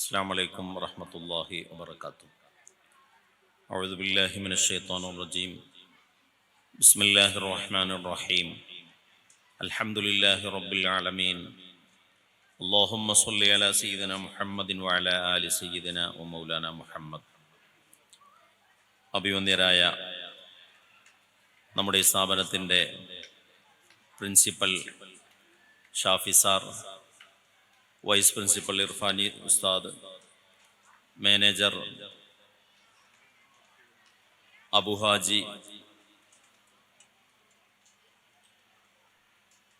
السلام عليكم ورحمة الله وبركاته أعوذ بالله من الشيطان الرجيم بسم الله الرحمن الرحيم الحمد لله رب العالمين اللهم صل على سيدنا محمد وعلى آل سيدنا ومولانا محمد അഭിവന്ദ്യരായ നമ്മുടെ ഈ സ്ഥാപനത്തിൻ്റെ principal Shafi sir vice principal Irfani ഉസ്താദ് മാനേജർ അബുഹാജി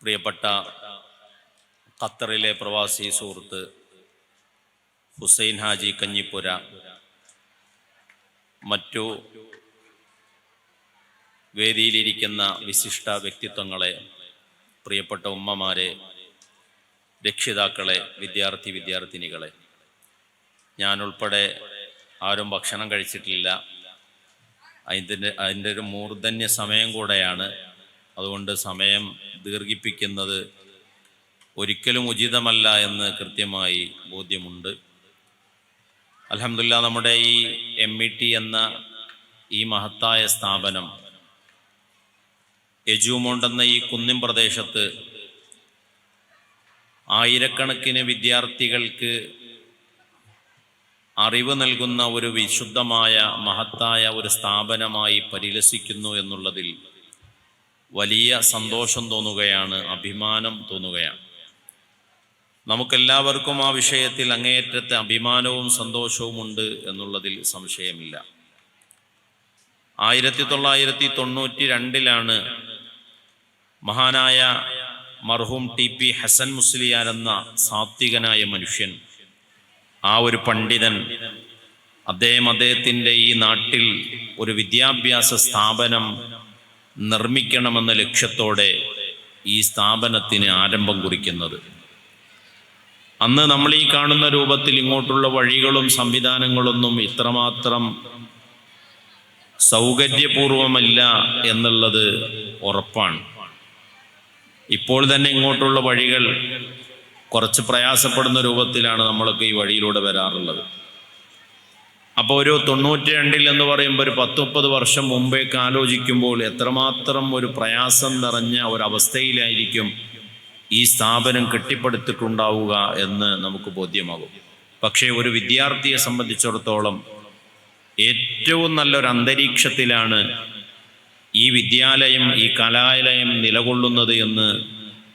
പ്രിയപ്പെട്ട ഖത്തറിലെ പ്രവാസി സുഹൃത്ത് ഹുസൈൻ ഹാജി കഞ്ഞിപ്പുര മറ്റു വേദിയിലിരിക്കുന്ന വിശിഷ്ട വ്യക്തിത്വങ്ങളെ പ്രിയപ്പെട്ട ഉമ്മമാരെ രക്ഷിതാക്കളെ വിദ്യാർത്ഥി വിദ്യാർത്ഥിനികളെ. ഞാനുൾപ്പെടെ ആരും ഭക്ഷണം കഴിച്ചിട്ടില്ല. അതിന്റെ അതിന്റെ ഒരു മൂർധന്യ സമയം കൂടെയാണ്. അതുകൊണ്ട് സമയം ദീർഘിപ്പിക്കുന്നത് ഒരിക്കലും ഉചിതമല്ല എന്ന് കൃത്യമായി ബോധ്യമുണ്ട്. അലഹമില്ല നമ്മുടെ ഈ എം ഇ ടി എന്ന ഈ മഹത്തായ സ്ഥാപനം എജുമോണ്ടെന്ന ഈ കുന്നിൻ പ്രദേശത്ത് ആയിരക്കണക്കിന് വിദ്യാർത്ഥികൾക്ക് അറിവ് നൽകുന്ന ഒരു വിശുദ്ധമായ മഹത്തായ ഒരു സ്ഥാപനമായി പരിലസിക്കുന്നു എന്നുള്ളതിൽ വലിയ സന്തോഷം തോന്നുകയാണ് അഭിമാനം തോന്നുകയാണ്. നമുക്കെല്ലാവർക്കും ആ വിഷയത്തിൽ അങ്ങേയറ്റത്തെ അഭിമാനവും സന്തോഷവും ഉണ്ട് എന്നുള്ളതിൽ സംശയമില്ല. ആയിരത്തി തൊള്ളായിരത്തി തൊണ്ണൂറ്റി രണ്ടിലാണ് മഹാനായ മർഹൂം ടി പി ഹസൻ മുസ്ലിയാർ എന്ന സാത്വികനായ മനുഷ്യൻ. ആ ഒരു പണ്ഡിതൻ അദ്ദേഹം അദ്ദേഹത്തിന്റെ ഈ നാട്ടിൽ ഒരു വിദ്യാഭ്യാസ സ്ഥാപനം നിർമ്മിക്കണമെന്ന ലക്ഷ്യത്തോടെ ഈ സ്ഥാപനത്തിന് ആരംഭം കുറിക്കുന്നത്. അന്ന് നമ്മൾ ഈ കാണുന്ന രൂപത്തിൽ ഇങ്ങോട്ടുള്ള വഴികളും സംവിധാനങ്ങളൊന്നും ഇത്രമാത്രം സൗകര്യപൂർവമല്ല എന്നുള്ളത് ഉറപ്പാണ്. ഇപ്പോൾ തന്നെ ഇങ്ങോട്ടുള്ള വഴികൾ കുറച്ച് പ്രയാസപ്പെടുന്ന രൂപത്തിലാണ് നമ്മളൊക്കെ ഈ വഴിയിലൂടെ വരാറുള്ളത്. അപ്പോൾ ഒരു തൊണ്ണൂറ്റി രണ്ടിൽ എന്ന് പറയുമ്പോൾ ഒരു പത്ത് മുപ്പത് വർഷം മുമ്പേക്ക് ആലോചിക്കുമ്പോൾ എത്രമാത്രം ഒരു പ്രയാസം നിറഞ്ഞ ഒരവസ്ഥയിലായിരിക്കും ഈ സ്ഥാപനം കെട്ടിപ്പടുത്തിട്ടുണ്ടാവുക എന്ന് നമുക്ക് ബോധ്യമാകും. പക്ഷേ ഒരു വിദ്യാർത്ഥിയെ സംബന്ധിച്ചിടത്തോളം ഏറ്റവും നല്ലൊരു അന്തരീക്ഷത്തിലാണ് ഈ വിദ്യാലയം ഈ കലാലയം നിലകൊള്ളുന്നത് എന്ന്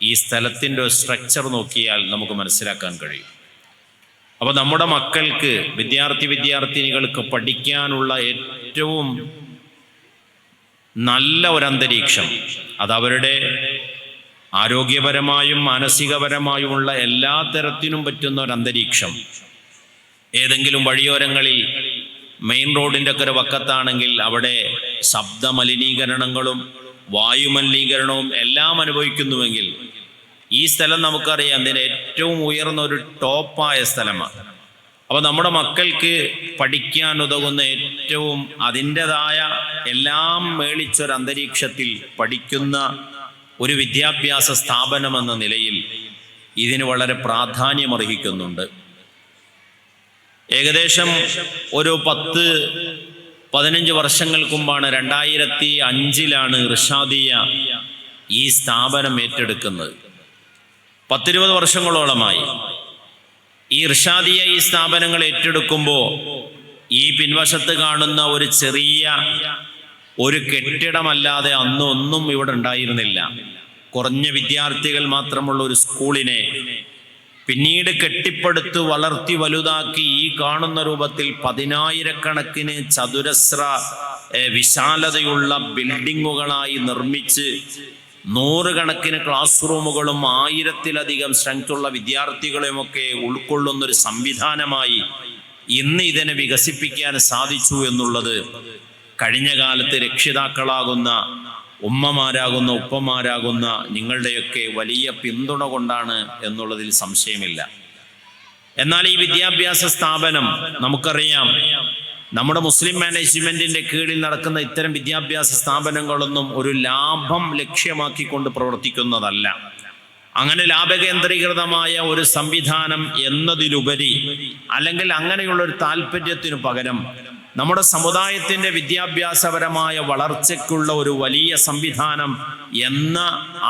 ഈ സ്ഥലത്തിന്റെ സ്ട്രക്ചർ നോക്കിയാൽ നമുക്ക് മനസ്സിലാക്കാൻ കഴിയും. അപ്പോൾ നമ്മുടെ മക്കൾക്ക് വിദ്യാർത്ഥി വിദ്യാർത്ഥിനികൾക്ക് പഠിക്കാനുള്ള ഏറ്റവും നല്ല ഒരു അന്തരീക്ഷം അത് അവരുടെ ആരോഗ്യപരമായും മാനസികപരമായുമുള്ള എല്ലാ തരത്തിനും പറ്റുന്ന ഒരു അന്തരീക്ഷം ഏതെങ്കിലും വഴിയോരങ്ങളിൽ മെയിൻ റോഡിന്റെ ഒക്കെ ഒരു വക്കത്താണെങ്കിൽ അവിടെ ശബ്ദ മലിനീകരണങ്ങളും വായുമലിനീകരണവും എല്ലാം അനുഭവിക്കുന്നുവെങ്കിൽ ഈ സ്ഥലം നമുക്കറിയാം ഇതിന് ഏറ്റവും ഉയർന്ന ഒരു ടോപ്പായ സ്ഥലമാണ്. അപ്പോൾ നമ്മുടെ മക്കൾക്ക് പഠിക്കാൻ ഉതകുന്ന ഏറ്റവും അതിന്റെതായ എല്ലാം മേളിച്ചൊരു അന്തരീക്ഷത്തിൽ പഠിക്കുന്ന ഒരു വിദ്യാഭ്യാസ സ്ഥാപനം എന്ന നിലയിൽ ഇതിന് വളരെ പ്രാധാന്യമർഹിക്കുന്നുണ്ട്. ഏകദേശം ഒരു പത്ത് പതിനഞ്ച് വർഷങ്ങൾക്ക് മുമ്പാണ് രണ്ടായിരത്തി അഞ്ചിലാണ് ഇർഷാദിയ ഈ സ്ഥാപനം ഏറ്റെടുക്കുന്നത്. പത്തിരുപത് വർഷങ്ങളോളമായി ഈ ഇർഷാദിയ ഈ സ്ഥാപനങ്ങൾ ഏറ്റെടുക്കുമ്പോൾ ഈ പിൻവശത്ത് കാണുന്ന ഒരു ചെറിയ ഒരു കെട്ടിടമല്ലാതെ അന്ന് ഒന്നും ഇവിടെ ഉണ്ടായിരുന്നില്ല. കുറഞ്ഞ വിദ്യാർത്ഥികൾ മാത്രമുള്ള ഒരു സ്കൂളിനെ പിന്നീട് കെട്ടിപ്പടുത്ത് വളർത്തി വലുതാക്കി ഈ കാണുന്ന രൂപത്തിൽ പതിനായിരക്കണക്കിന് ചതുരശ്ര വിശാലതയുള്ള ബിൽഡിങ്ങുകളായി നിർമ്മിച്ച് നൂറുകണക്കിന് ക്ലാസ് റൂമുകളും ആയിരത്തിലധികം സ്ട്രെങ്ത്തുള്ള വിദ്യാർത്ഥികളെയുമൊക്കെ ഉൾക്കൊള്ളുന്ന ഒരു സംവിധാനമായി ഇന്ന് ഇതിനെ വികസിപ്പിക്കാൻ സാധിച്ചു എന്നുള്ളത് കഴിഞ്ഞ കാലത്ത് രക്ഷിതാക്കളാകുന്ന ഉമ്മമാരാകുന്ന ഉപ്പമാരാകുന്ന നിങ്ങളുടെയൊക്കെ വലിയ പിന്തുണ കൊണ്ടാണ് എന്നുള്ളതിൽ സംശയമില്ല. എന്നാൽ ഈ വിദ്യാഭ്യാസ സ്ഥാപനം നമുക്കറിയാം നമ്മുടെ മുസ്ലിം മാനേജ്മെന്റിന്റെ കീഴിൽ നടക്കുന്ന ഇത്തരം വിദ്യാഭ്യാസ സ്ഥാപനങ്ങളൊന്നും ഒരു ലാഭം ലക്ഷ്യമാക്കിക്കൊണ്ട് പ്രവർത്തിക്കുന്നതല്ല. അങ്ങനെ ലാഭകേന്ദ്രീകൃതമായ ഒരു സംവിധാനം എന്നതിലുപരി അല്ലെങ്കിൽ അങ്ങനെയുള്ള ഒരു താല്പര്യത്തിനു പകരം നമ്മുടെ സമുദായത്തിന്റെ വിദ്യാഭ്യാസപരമായ വളർച്ചയ്ക്കുള്ള ഒരു വലിയ സംവിധാനം എന്ന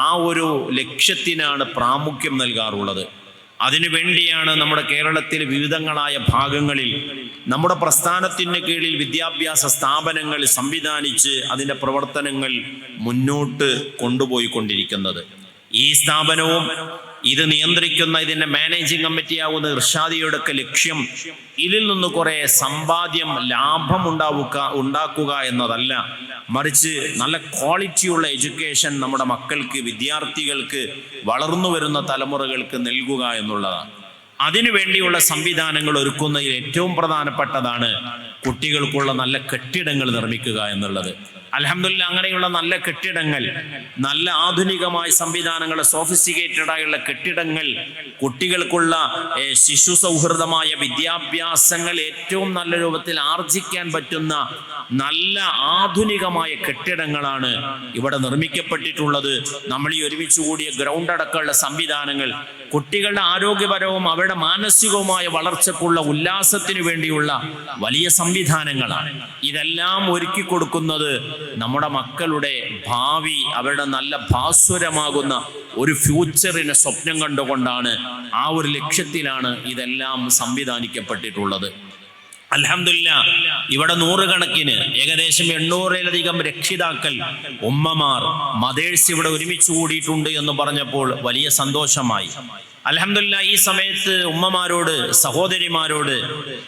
ആ ഒരു ലക്ഷ്യത്തിനാണ് പ്രാമുഖ്യം നൽകാറുള്ളത്. അതിനുവേണ്ടിയാണ് നമ്മുടെ കേരളത്തിലെ വിവിധങ്ങളായ ഭാഗങ്ങളിൽ നമ്മുടെ പ്രസ്ഥാനത്തിന് കീഴിൽ വിദ്യാഭ്യാസ സ്ഥാപനങ്ങൾ സംവിധാനിച്ച് അതിന്റെ പ്രവർത്തനങ്ങൾ മുന്നോട്ട് കൊണ്ടുപോയിക്കൊണ്ടിരിക്കുന്നത്. ഈ സ്ഥാപനവും ഇത് നിയന്ത്രിക്കുന്ന ഇതിന്റെ മാനേജിംഗ് കമ്മിറ്റിയാവുന്ന ഇർഷാദിയുടെ ലക്ഷ്യം ഇതിൽ നിന്ന് കുറെ സമ്പാദ്യം ലാഭം ഉണ്ടാവുക ഉണ്ടാക്കുക എന്നതല്ല. മറിച്ച് നല്ല ക്വാളിറ്റിയുള്ള എഡ്യൂക്കേഷൻ നമ്മുടെ മക്കൾക്ക് വിദ്യാർത്ഥികൾക്ക് വളർന്നു വരുന്ന തലമുറകൾക്ക് നൽകുക എന്നുള്ളതാണ്. അതിനു വേണ്ടിയുള്ള സംവിധാനങ്ങൾ ഒരുക്കുന്നതിൽ ഏറ്റവും പ്രധാനപ്പെട്ടതാണ് കുട്ടികൾക്കുള്ള നല്ല കെട്ടിടങ്ങൾ നിർമ്മിക്കുക എന്നുള്ളത്. അലഹമില്ല അങ്ങനെയുള്ള നല്ല കെട്ടിടങ്ങൾ നല്ല ആധുനികമായ സംവിധാനങ്ങൾ സോഫിസ്റ്റിക്കേറ്റഡ് ആയുള്ള കെട്ടിടങ്ങൾ കുട്ടികൾക്കുള്ള ശിശു സൗഹൃദമായ വിദ്യാഭ്യാസങ്ങൾ ഏറ്റവും നല്ല രൂപത്തിൽ ആർജിക്കാൻ പറ്റുന്ന നല്ല ആധുനികമായ കെട്ടിടങ്ങളാണ് ഇവിടെ നിർമ്മിക്കപ്പെട്ടിട്ടുള്ളത്. നമ്മൾ ഈ ഒരുമിച്ച് കൂടിയ ഗ്രൗണ്ട് അടക്കമുള്ള സംവിധാനങ്ങൾ കുട്ടികളുടെ ആരോഗ്യപരവും അവരുടെ മാനസികവുമായ വളർച്ചക്കുള്ള ഉല്ലാസത്തിനു വേണ്ടിയുള്ള വലിയ സംവിധാനങ്ങളാണ്. ഇതെല്ലാം ഒരുക്കി കൊടുക്കുന്നത് നമ്മുടെ മക്കളുടെ ഭാവി അവരുടെ നല്ല ഭാസ്വരമാകുന്ന ഒരു ഫ്യൂച്ചറിനെ സ്വപ്നം കണ്ടുകൊണ്ടാണ് ആ ഒരു ലക്ഷ്യത്തിലാണ് ഇതെല്ലാം സംവിധാനിക്കപ്പെട്ടിട്ടുള്ളത്. അൽഹംദുലില്ല ഇവിടെ നൂറുകണക്കിന് ഏകദേശം എണ്ണൂറിലധികം രക്ഷിതാക്കൾ ഉമ്മമാർ മദേഴ്സ് ഇവിടെ ഒരുമിച്ച് കൂടിയിട്ടുണ്ട് എന്ന് പറഞ്ഞപ്പോൾ വലിയ സന്തോഷമായി. അലഹമില്ല ഈ സമയത്ത് ഉമ്മമാരോട് സഹോദരിമാരോട്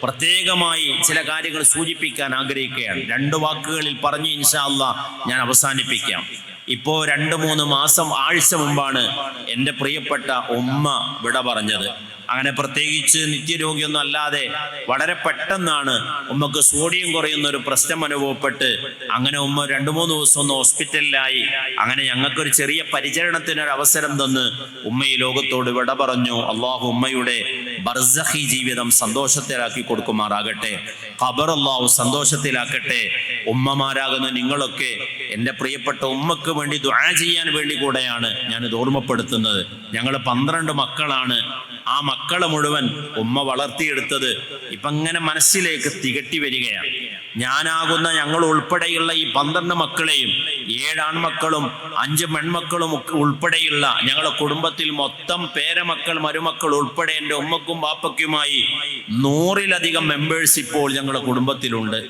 പ്രത്യേകമായി ചില കാര്യങ്ങൾ സൂചിപ്പിക്കാൻ ആഗ്രഹിക്കുകയാണ്. രണ്ട് വാക്കുകളിൽ പറഞ്ഞ് ഇൻഷാ അല്ലാ ഞാൻ അവസാനിപ്പിക്കാം. ഇപ്പോ രണ്ട് മൂന്ന് മാസം ആഴ്ച മുമ്പാണ് എന്റെ പ്രിയപ്പെട്ട ഉമ്മ വിട പറഞ്ഞത്. അങ്ങനെ പ്രത്യേകിച്ച് നിത്യരോഗിയൊന്നും അല്ലാതെ വളരെ പെട്ടെന്നാണ് ഉമ്മക്ക് സോഡിയം കുറയുന്ന ഒരു പ്രശ്നം അനുഭവപ്പെട്ട് അങ്ങനെ ഉമ്മ രണ്ടു മൂന്ന് ദിവസം ഒന്ന് ഹോസ്പിറ്റലിലായി. അങ്ങനെ ഞങ്ങൾക്കൊരു ചെറിയ പരിചരണത്തിന് ഒരു അവസരം തന്ന് ഉമ്മ ഈ ലോകത്തോട് വിട പറഞ്ഞു. അള്ളാഹു ഉമ്മയുടെ ബർസഹി ജീവിതം സന്തോഷത്തിലാക്കി കൊടുക്കുമാറാകട്ടെ. ഖബർ അള്ളാഹു സന്തോഷത്തിലാക്കട്ടെ. ഉമ്മമാരാകുന്ന നിങ്ങളൊക്കെ എന്റെ പ്രിയപ്പെട്ട ഉമ്മക്ക് വേണ്ടി ദുആ ചെയ്യാൻ വേണ്ടി കൂടെയാണ് ഞാനിത് ഓർമ്മപ്പെടുത്തുന്നത്. ഞങ്ങൾ പന്ത്രണ്ട് മക്കളാണ്. ആ മക്കളെ മുഴുവൻ ഉമ്മ വളർത്തിയെടുത്തത് ഇപ്പം അങ്ങനെ മനസ്സിലേക്ക് തികട്ടി വരികയാണ്. ഞാനാകുന്ന ഞങ്ങൾ ഉൾപ്പെടെയുള്ള ഈ പന്ത്രണ്ട് മക്കളെയും ഏഴാൺമക്കളും അഞ്ച് പെൺമക്കളും ഉൾപ്പെടെയുള്ള ഞങ്ങളുടെ കുടുംബത്തിൽ മൊത്തം പേരമക്കൾ മരുമക്കൾ ഉൾപ്പെടെ എന്റെ ഉമ്മക്കും ബാപ്പയ്ക്കുമായി നൂറിലധികം മെമ്പേഴ്സ് ഇപ്പോൾ ഞങ്ങളുടെ കുടുംബത്തിലുണ്ട്.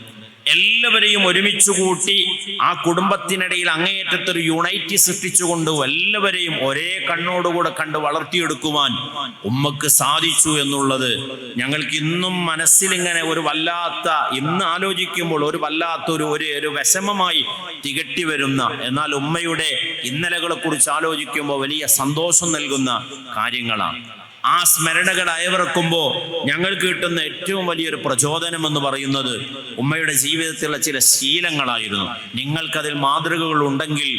എല്ലാവരെയും ഒരുമിച്ച് കൂട്ടി ആ കുടുംബത്തിനിടയിൽ അങ്ങേയറ്റത്തൊരു യുണൈറ്റി സൃഷ്ടിച്ചുകൊണ്ട് എല്ലാവരെയും ഒരേ കണ്ണോടുകൂടെ കണ്ട് വളർത്തിയെടുക്കുവാൻ ഉമ്മക്ക് സാധിച്ചു എന്നുള്ളത് ഞങ്ങൾക്ക് ഇന്നും മനസ്സിലിങ്ങനെ ഒരു വല്ലാത്ത ഇന്ന് ആലോചിക്കുമ്പോൾ ഒരു വല്ലാത്ത ഒരു ഒരു വിഷമമായി തികട്ടി വരുന്ന എന്നാൽ ഉമ്മയുടെ ഇന്നലകളെ കുറിച്ച് ആലോചിക്കുമ്പോൾ വലിയ സന്തോഷം നൽകുന്ന കാര്യങ്ങളാണ്. ആ സ്മരണകൾ അയവിറക്കുമ്പോൾ ഞങ്ങൾക്ക് കിട്ടുന്ന ഏറ്റവും വലിയൊരു പ്രചോദനം എന്ന് പറയുന്നത് ഉമ്മയുടെ ജീവിതത്തിലുള്ള ചില ശീലങ്ങളായിരുന്നു. നിങ്ങൾക്കതിൽ മാതൃകകൾ ഉണ്ടെങ്കിൽ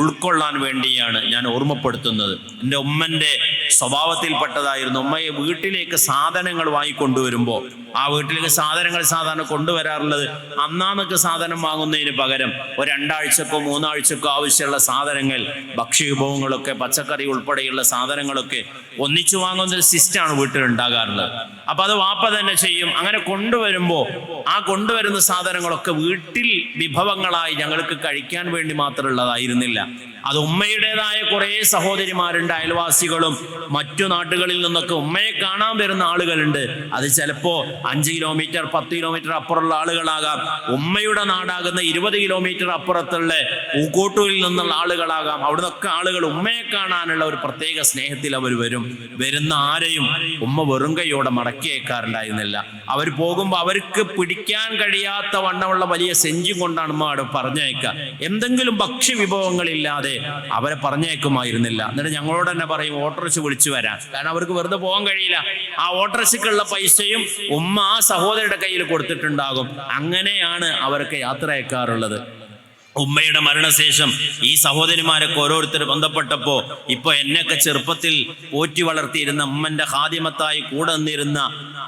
ഉൾക്കൊള്ളാൻ വേണ്ടിയാണ് ഞാൻ ഓർമ്മപ്പെടുത്തുന്നത്. എന്റെ ഉമ്മന്റെ സ്വഭാവത്തിൽപ്പെട്ടതായിരുന്നു. ഉമ്മയെ വീട്ടിലേക്ക് സാധനങ്ങൾ വാങ്ങിക്കൊണ്ടുവരുമ്പോൾ ആ വീട്ടിലേക്ക് സാധനങ്ങൾ സാധാരണ കൊണ്ടുവരാറുള്ളത് അന്നാന്നൊക്കെ സാധനം വാങ്ങുന്നതിന് പകരം ഒരു രണ്ടാഴ്ചക്കോ മൂന്നാഴ്ചക്കോ ആവശ്യമുള്ള സാധനങ്ങൾ ഭക്ഷ്യവിഭവങ്ങളൊക്കെ പച്ചക്കറി ഉൾപ്പെടെയുള്ള സാധനങ്ങളൊക്കെ ഒന്നിച്ചു വാങ്ങുന്ന ഒരു വീട്ടിൽ ഉണ്ടാകാറുള്ളത് അപ്പൊ അത് വാപ്പ തന്നെ ചെയ്യും. അങ്ങനെ കൊണ്ടുവരുമ്പോൾ ആ കൊണ്ടുവരുന്ന സാധനങ്ങളൊക്കെ വീട്ടിൽ വിഭവങ്ങളായി ഞങ്ങൾക്ക് കഴിക്കാൻ വേണ്ടി മാത്രമുള്ളതായിരുന്നില്ല. അത് ഉമ്മയുടേതായ കുറേ സഹോദരിമാരുണ്ട് അയൽവാസികളും. മറ്റു നാട്ടുകളിൽ നിന്നൊക്കെ ഉമ്മയെ കാണാൻ വരുന്ന ആളുകളുണ്ട്. അത് ചിലപ്പോ അഞ്ച് കിലോമീറ്റർ പത്ത് കിലോമീറ്റർ അപ്പുറമുള്ള ആളുകളാകാം. ഉമ്മയുടെ നാടാകുന്ന ഇരുപത് കിലോമീറ്റർ അപ്പുറത്തുള്ള പൂക്കോട്ടൂരിൽ നിന്നുള്ള ആളുകളാകാം. അവിടുന്നൊക്കെ ആളുകൾ ഉമ്മയെ കാണാനുള്ള ഒരു പ്രത്യേക സ്നേഹത്തിൽ അവർ വരും. വരുന്ന ആരെയും ഉമ്മ വെറും കൈയോടെ മടക്കി അയക്കാറുണ്ടായിരുന്നില്ല അവർ പോകുമ്പോൾ അവർക്ക് പിടിക്കാൻ കഴിയാത്ത വണ്ണമുള്ള വലിയ സെഞ്ചും കൊണ്ടാണ് ഉമ്മ അവിടെ പറഞ്ഞയക്കുക. എന്തെങ്കിലും ഭക്ഷ്യവിഭവങ്ങളില്ലാതെ അവരെ പറഞ്ഞയക്കുമായിരുന്നില്ല. എന്നിട്ട് ഞങ്ങളോട് തന്നെ പറയും ഓട്ടോറിച്ച് വിളിച്ചു വരാൻ കാരണം അവർക്ക് വെറുതെ പോകാൻ കഴിയില്ല. ആ ഓട്ടോറിച്ചക്കുള്ള പൈസയും ഉമ്മ ആ സഹോദരിയുടെ കയ്യിൽ കൊടുത്തിട്ടുണ്ടാകും. അങ്ങനെയാണ് അവർക്ക് യാത്ര അയക്കാറുള്ളത്. ഉമ്മയുടെ മരണശേഷം ഈ സഹോദരിമാരൊക്കെ ഓരോരുത്തർ ബന്ധപ്പെട്ടപ്പോൾ ഇപ്പൊ എന്നെയൊക്കെ ചെറുപ്പത്തിൽ പോറ്റി വളർത്തിയിരുന്ന ഉമ്മന്റെ ഹാദിമത്തായി കൂടെ നിന്നിരുന്ന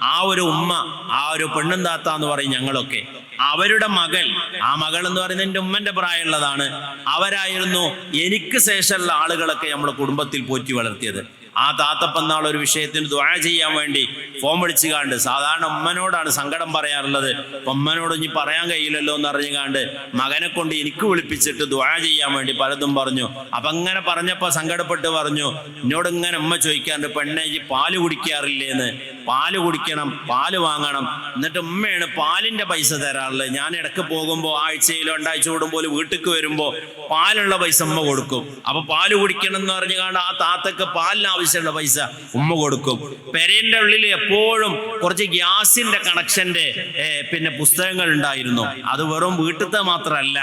ആ ഒരു ഉമ്മ ആ ഒരു പെണ്ണും താത്ത എന്ന് പറയും ഞങ്ങളൊക്കെ. അവരുടെ മകൾ ആ മകൾ എന്ന് പറയുന്നത് എന്റെ ഉമ്മന്റെ പ്രായമുള്ളതാണ്. അവരായിരുന്നു എനിക്ക് ശേഷമുള്ള ആളുകളൊക്കെ നമ്മുടെ കുടുംബത്തിൽ പോറ്റി വളർത്തിയത്. ആ താത്തപ്പന്നാൾ ഒരു വിഷയത്തിന് ദ്വാഴ ചെയ്യാൻ വേണ്ടി ഫോം വിളിച്ചു കാണ്ട് സാധാരണ ഉമ്മനോടാണ് സങ്കടം പറയാറുള്ളത്. ഉമ്മനോട് ഇനി പറയാൻ കഴിയില്ലല്ലോ എന്ന് അറിഞ്ഞു കാണ്ട് മകനെ കൊണ്ട് എനിക്ക് വിളിപ്പിച്ചിട്ട് ദ്വാഴ ചെയ്യാൻ വേണ്ടി പലതും പറഞ്ഞു. അപ്പൊ അങ്ങനെ പറഞ്ഞപ്പോൾ സങ്കടപ്പെട്ട് പറഞ്ഞു എന്നോട് ഇങ്ങനെ ഉമ്മ ചോദിക്കാറുണ്ട് പെണ്ണെ ഈ പാൽ കുടിക്കാറില്ലേന്ന്? പാൽ കുടിക്കണം പാൽ വാങ്ങണം. എന്നിട്ട് ഉമ്മയാണ് പാലിന്റെ പൈസ തരാറുള്ളത്. ഞാൻ ഇടയ്ക്ക് പോകുമ്പോൾ ആഴ്ചയിലോ രണ്ടാഴ്ച കൂടുമ്പോൾ വീട്ടിലേക്ക് വരുമ്പോൾ പാലുള്ള പൈസ ഉമ്മ കൊടുക്കും. അപ്പൊ പാൽ കുടിക്കണം എന്ന് പറഞ്ഞു കാണ്ട് ആ താത്തക്ക് പാലിന് ആവശ്യമുള്ള പൈസ ഉമ്മ കൊടുക്കും. പെരേന്റെ ഉള്ളിൽ എപ്പോഴും കുറച്ച് ഗ്യാസിന്റെ കണക്ഷന്റെ പിന്നെ പുസ്തകങ്ങൾ ഉണ്ടായിരുന്നു. അത് വെറും വീട്ടിലത്തെ മാത്രമല്ല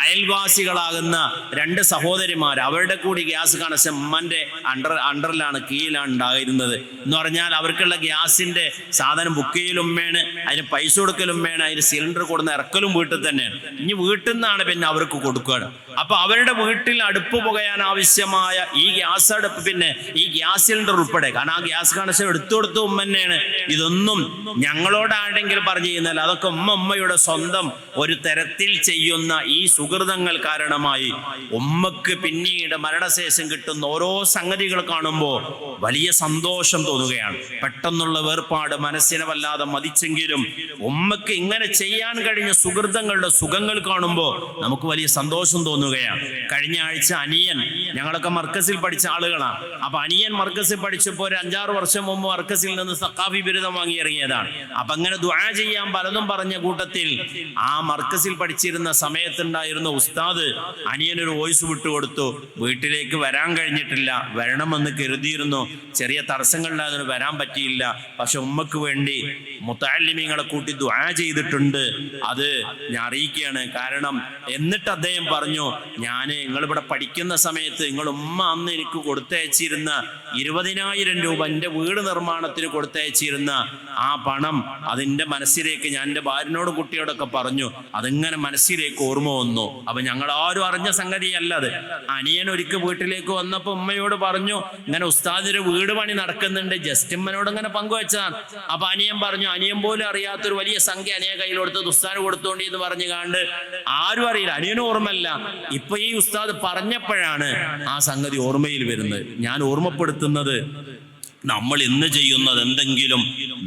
അയൽവാസികളാകുന്ന രണ്ട് സഹോദരിമാർ അവരുടെ കൂടി ഗ്യാസ് കണക്ഷൻ ഉമ്മന്റെ അണ്ടർ അണ്ടറിലാണ് കീഴിലാണ് ഉണ്ടായിരുന്നത്. എന്ന് പറഞ്ഞാൽ അവർക്കുള്ള ഗ്യാസിന്റെ സാധനം ബുക്ക് ചെയ്യലും വേണം അതിന് പൈസ കൊടുക്കലും വേണം അതിന് സിലിണ്ടർ കൊടുക്കുന്ന ഇറക്കലും വീട്ടിൽ തന്നെയാണ്. ഇനി വീട്ടിൽ നിന്നാണ് പിന്നെ അവർക്ക് കൊടുക്കുകയാണ് അപ്പൊ അവരുടെ വീട്ടിൽ അടുപ്പ് പുകയാൻ ആവശ്യമായ ഈ ഗ്യാസ് അടുപ്പ് പിന്നെ ഈ ഗ്യാസ് സിലിണ്ടർ ഉൾപ്പെടെ. കാരണം ആ ഗ്യാസ് കണക്ഷൻ എടുത്തു കൊടുത്ത ഉമ്മ തന്നെയാണ്. ഇതൊന്നും ഞങ്ങളോടാണെങ്കിലും പറഞ്ഞു ചെയ്യുന്നില്ല അതൊക്കെ ഉമ്മ ഉമ്മയുടെ സ്വന്തം ഒരു തരത്തിൽ ചെയ്യുന്ന ഈ സുഹൃതങ്ങൾ കാരണമായി ഉമ്മക്ക് പിന്നീട് മരണശേഷം കിട്ടുന്ന ഓരോ സംഗതികൾ കാണുമ്പോൾ വലിയ സന്തോഷം തോന്നുകയാണ്. പെട്ടെന്നുള്ള വേർപാട് മനസ്സിനെ വല്ലാതെ മതിച്ചെങ്കിലും ഉമ്മക്ക് ഇങ്ങനെ ചെയ്യാൻ കഴിഞ്ഞ സുഹൃതങ്ങളുടെ സുഖങ്ങൾ കാണുമ്പോൾ നമുക്ക് വലിയ സന്തോഷം തോന്നുകയാണ് കഴിഞ്ഞ ആഴ്ച അനിയൻ ഞങ്ങളൊക്കെ മർക്കസിൽ പഠിച്ച ആളുകളാണ് അപ്പൊ അനിയൻ മർക്കസിൽ പഠിച്ചപ്പോൾ ഒരു അഞ്ചാറ് വർഷം മുമ്പ് മർക്കസിൽ നിന്ന് സക്കാഫി ബിരുദം വാങ്ങി ഇറങ്ങിയതാണ്. അപ്പൊ അങ്ങനെ ദ്വാ ചെയ്യാൻ പലതും പറഞ്ഞ കൂട്ടത്തിൽ ആ മർക്കസിൽ പഠിച്ചിരുന്ന സമയത്തുണ്ടായിരുന്ന ഉസ്താദ് അനിയൻ ഒരു വോയിസ് വിട്ടുകൊടുത്തു. വീട്ടിലേക്ക് വരാൻ കഴിഞ്ഞിട്ടില്ല വരണമെന്ന് കരുതിയിരുന്നു. ചെറിയ തടസ്സങ്ങളിലായതിന് വരാൻ പറ്റിയില്ല. പക്ഷെ ഉമ്മക്ക് വേണ്ടി മുത്താലിമീങ്ങളെ കൂട്ടി ദ്വാ ചെയ്തിട്ടുണ്ട്. അത് ഞാൻ അറിയിക്കുകയാണ്. കാരണം എന്നിട്ട് അദ്ദേഹം പറഞ്ഞു ഞാൻ നിങ്ങളിവിടെ പഠിക്കുന്ന സമയത്ത് നിങ്ങൾ ഉമ്മ അന്ന് എനിക്ക് കൊടുത്തയച്ചിരുന്ന ഇരുപതിനായിരം രൂപ എന്റെ വീട് നിർമ്മാണത്തിന് കൊടുത്തയച്ചിരുന്ന ആ പണം അതിന്റെ മനസ്സിലേക്ക് ഞാൻ എന്റെ ഭാര്യനോടും കുട്ടിയോടൊക്കെ പറഞ്ഞു അതിങ്ങനെ മനസ്സിലേക്ക് ഓർമ്മ വന്നു. അപ്പം ഞങ്ങൾ ആരും അറിഞ്ഞ സംഗതിയല്ല അത്. അനിയൻ ഒരിക്കൽ വീട്ടിലേക്ക് വന്നപ്പോൾ ഉമ്മയോട് പറഞ്ഞു ഇങ്ങനെ ഉസ്താദിന്റെ വീട് പണി നടക്കുന്നുണ്ട് ജസ്റ്റ് ഉമ്മനോട് ഇങ്ങനെ പങ്കുവെച്ചതാണ് അപ്പൊ അനിയൻ പറഞ്ഞു അനിയൻ പോലും അറിയാത്തൊരു വലിയ സംഖ്യ അനിയ കയ്യിൽ കൊടുത്ത് ഉസ്താന് കൊടുത്തോണ്ടി എന്ന് പറഞ്ഞു കാണ്ട് ആരും അറിയില്ല. അനിയനും ഓർമ്മല്ല ഇപ്പൊ ഈ ഉസ്താദ് പറഞ്ഞപ്പോഴാണ് ആ സംഗതി ഓർമ്മയിൽ വരുന്നത്. ഞാൻ ഓർമ്മപ്പെടുത്തുന്നത് നമ്മൾ ഇന്ന് ചെയ്യുന്നത് എന്തെങ്കിലും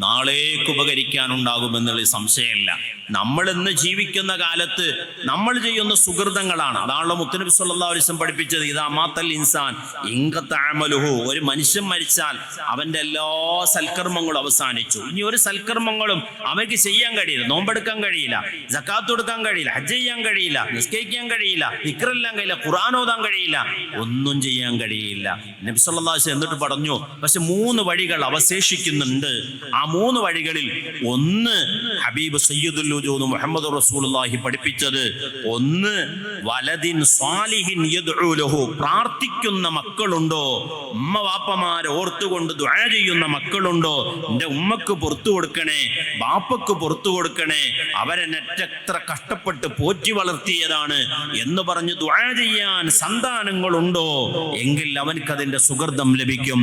നാളേക്ക് ഉപകരിക്കാനുണ്ടാകുമെന്നുള്ള സംശയമില്ല. നമ്മൾ ഇന്ന് ജീവിക്കുന്ന കാലത്ത് നമ്മൾ ചെയ്യുന്ന സുഹൃതങ്ങളാണ്. അതാണല്ലോ മുത്തനബി വസല്ലം പഠിപ്പിച്ചത് ഇതാ മാത്തൽ ഇൻസാൻ ഇങ്കത്താമലുഹു ഒരു മനുഷ്യൻ മരിച്ചാൽ അവന്റെ എല്ലാ സൽക്കർമ്മങ്ങളും അവസാനിച്ചു. ഇനി ഒരു സൽക്കർമ്മങ്ങളും അവയ്ക്ക് ചെയ്യാൻ കഴിയില്ല. നോമ്പെടുക്കാൻ കഴിയില്ല ജക്കാത്ത് കൊടുക്കാൻ കഴിയില്ല ഹജ്ജ് ചെയ്യാൻ കഴിയില്ല നിസ്കരിക്കാൻ കഴിയില്ല നിക്കറെല്ലാം കഴിയില്ല ഖുറാൻ ഓതാൻ കഴിയില്ല ഒന്നും ചെയ്യാൻ കഴിയില്ല. നബി വസല്ലം എന്നിട്ട് പറഞ്ഞു പക്ഷെ മൂന്ന് വഴികൾ അവശേഷിക്കുന്നുണ്ട്. ആ മൂന്ന് വഴികളിൽ ഒന്ന് ഹബീബ് സയ്യിദുൽ വജൂദ് മുഹമ്മദ് റസൂലുള്ളാഹി പഠിപ്പിച്ചത്. ഒന്ന് വലദിൻ സ്വാലിഹിൻ പ്രാർത്ഥിക്കുന്ന മക്കളുണ്ടോ? ഉമ്മ വാപ്പമാരെ ഓർത്തുകൊണ്ട് ദുആ ചെയ്യുന്ന മക്കളുണ്ടോ? എന്റെ ഉമ്മക്ക് പുറത്തു കൊടുക്കണേ ബാപ്പക്ക് പുറത്തു കൊടുക്കണേ അവരെന്നെറ്റെത്ര കഷ്ടപ്പെട്ട് പോറ്റി വളർത്തിയതാണ് എന്ന് പറഞ്ഞ് ദുആ ചെയ്യാൻ സന്താനങ്ങളുണ്ടോ? എങ്കിൽ അവൻക്കതിന്റെ സുഗർദം ലഭിക്കും.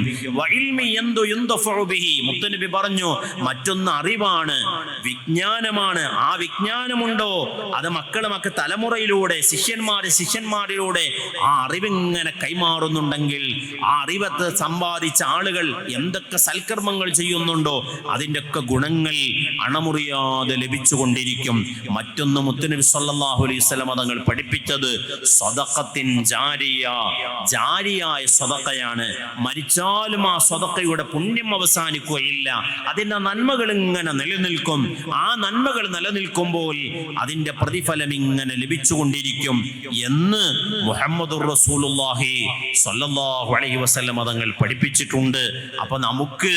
മുത്തനബി പറഞ്ഞു മറ്റൊന്ന് അറിവാണ് വിജ്ഞാനമാണ്. ആ വിജ്ഞാനമുണ്ടോ? അത് മക്കൾ മക്ക തലമുറയിലൂടെ ശിഷ്യന്മാര് ശിഷ്യന്മാരിലൂടെ ആ അറിവിങ്ങനെ കൈമാറുന്നുണ്ടെങ്കിൽ ആ അറിവത്ത് സമ്പാദിച്ച ആളുകൾ എന്തൊക്കെ സൽക്കർമ്മങ്ങൾ ചെയ്യുന്നുണ്ടോ അതിന്റെ ഒക്കെ ഗുണങ്ങൾ അണമുറിയാതെ ലഭിച്ചുകൊണ്ടിരിക്കും. മറ്റൊന്ന് മുത്തനബി സല്ലല്ലാഹു അലൈഹി വസല്ലം തങ്ങൾ പഠിപ്പിച്ചത് സദഖത്തിൻ ജാരിയ. ജാരിയായ സദഖയാണ് മരിച്ചാലും ആ സദഖയുടെ പുണ്യം അവസാനിക്കുകയില്ല. അതിന്റെ നന്മകൾ ഇങ്ങനെ നിലനിൽക്കും. ആ നന്മകൾ നിലനിൽക്കുമ്പോൾ അതിന്റെ പ്രതിഫലം ഇങ്ങനെ ലഭിച്ചുകൊണ്ടിരിക്കും എന്ന് മുഹമ്മദ് റസൂലുള്ളാഹി സ്വല്ലല്ലാഹു അലൈഹി വസല്ലം തങ്ങൾ പഠിപ്പിച്ചിട്ടുണ്ട്. അപ്പൊ നമുക്ക്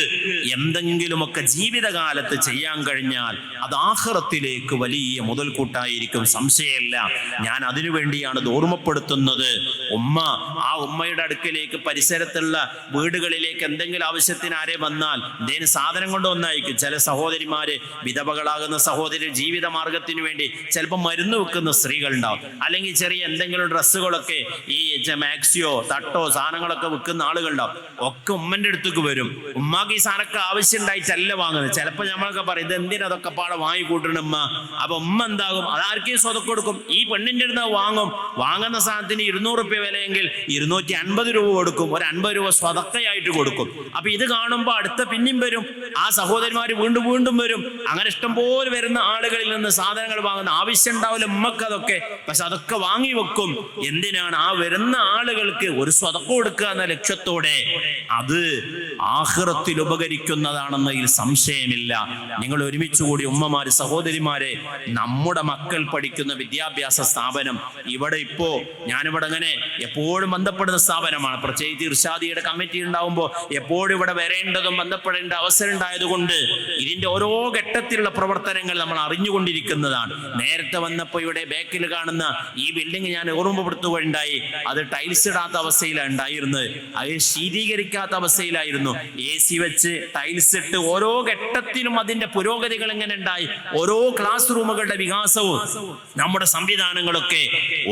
എന്തെങ്കിലുമൊക്കെ ജീവിതകാലത്ത് ചെയ്യാൻ കഴിഞ്ഞാൽ അത് ആഹ്റത്തിലേക്ക് വലിയ മുതൽക്കൂട്ടായിരിക്കും. സംശയമില്ല. ഞാൻ അതിനു വേണ്ടിയാണ് ഇത് ഓർമ്മപ്പെടുത്തുന്നത്. ഉമ്മ ആ ഉമ്മയുടെ അടുക്കലേക്ക് പരിസരത്തുള്ള വീടുകളിലേക്ക് എന്തെങ്കിലും ആവശ്യത്തിന് ആരെ വന്നാൽ എന്തേലും സാധനം കൊണ്ട് വന്നായിരിക്കും ചില സഹോദരിമാര് വിധവകളാകുന്ന സഹോദരി ജീവിത മാർഗത്തിന് വേണ്ടി ചിലപ്പോൾ മരുന്ന് വെക്കുന്ന സ്ത്രീകൾ ഉണ്ടാവും അല്ലെങ്കിൽ ചെറിയ എന്തെങ്കിലും ഡ്രസ്സുകളൊക്കെ ഈ മാക്സിയോ തട്ടോ സാധനങ്ങളൊക്കെ വെക്കുന്ന ആളുകളുണ്ടാവും. ഒക്കെ ഉമ്മന്റെ അടുത്തേക്ക് വരും. ഉമ്മാക്ക് ഈ സാധനമൊക്കെ ആവശ്യം ഉണ്ടായിട്ടല്ല വാങ്ങുന്നത്. ചിലപ്പോൾ നമ്മളൊക്കെ പറയും ഇത് എന്തിനാ അതൊക്കെ പാടെ വാങ്ങി കൂട്ടണം ഉമ്മ? അപ്പൊ ഉമ്മ എന്താകും? അതാർക്കും സ്വതക്ക് കൊടുക്കും. ഈ പെണ്ണിന്റെ അടുത്ത് വാങ്ങും. വാങ്ങുന്ന സാധനത്തിന് ഇരുന്നൂറ് റുപ്യ വിലയെങ്കിൽ ഇരുന്നൂറ്റി അൻപത് രൂപ കൊടുക്കും. ഒരു അൻപത് രൂപ സ്വതക്കയായിട്ട് കൊടുക്കും. അപ്പൊ ഇത് കാണുമ്പോൾ അടുത്ത പിന്നെയും വരും. ആ സഹോദരിമാർ വീണ്ടും വീണ്ടും വരും. അങ്ങനെ ഇഷ്ടംപോലെ വരുന്ന ആളുകളിൽ നിന്ന് സാധനങ്ങൾ വാങ്ങുന്ന ആവശ്യം ഉണ്ടാവില്ല ഉമ്മക്ക് അതൊക്കെ. പക്ഷെ അതൊക്കെ വാങ്ങി വെക്കും. എന്തിനാണ്? ആ വരുന്ന ആളുകൾക്ക് ഒരു സ്വതക്ക കൊടുക്കുക എന്ന ലക്ഷ്യത്തോടെ. അത് ആഹ്റത്തിൽ ഉപകരിക്കുന്നതാണെന്നതിൽ സംശയമില്ല. നിങ്ങൾ ഒരുമിച്ച് കൂടി ഉമ്മമാര് സഹോദരിമാരെ നമ്മുടെ മക്കൾ പഠിക്കുന്ന വിദ്യാഭ്യാസ സ്ഥാപനം ഇവിടെ ഇപ്പോ ഞാനിവിടെ അങ്ങനെ എപ്പോഴും ബന്ധപ്പെടുന്ന സ്ഥാപനമാണ്. പ്രത്യേകിച്ച് ഇർഷാദിയുടെ കമ്മിറ്റി ഉണ്ടാവുമ്പോൾ എപ്പോഴും ഇവിടെ വരേണ്ടതും ബന്ധപ്പെടേണ്ട അവസരം ഉണ്ടായതുകൊണ്ട് ഇതിന്റെ ഓരോ ഘട്ടത്തിലുള്ള പ്രവർത്തനങ്ങൾ നമ്മൾ അറിഞ്ഞുകൊണ്ടിരിക്കുന്നതാണ്. നേരത്തെ വന്നപ്പോൾ ഇവിടെ ബാക്കിൽ കാണുന്ന ഈ ബിൽഡിംഗ് ഞാൻ ഓർമ്മപ്പെടുത്തുകയുണ്ടായി. അത് ടൈൽസ് ഇടാത്ത അവസ്ഥയിലാണ് ഉണ്ടായിരുന്നത്. അത് ശീതീകരിക്കാത്ത അവസ്ഥയിലായിരുന്നു. എ സി വെച്ച് ടൈൽസ് ഇട്ട് ഓരോ ഘട്ടത്തിലും അതിന്റെ പുരോഗതികൾ എങ്ങനെ ഉണ്ടായി? ഓരോ ക്ലാസ് റൂമുകളുടെ വികാസവും നമ്മുടെ സംവിധാനങ്ങളൊക്കെ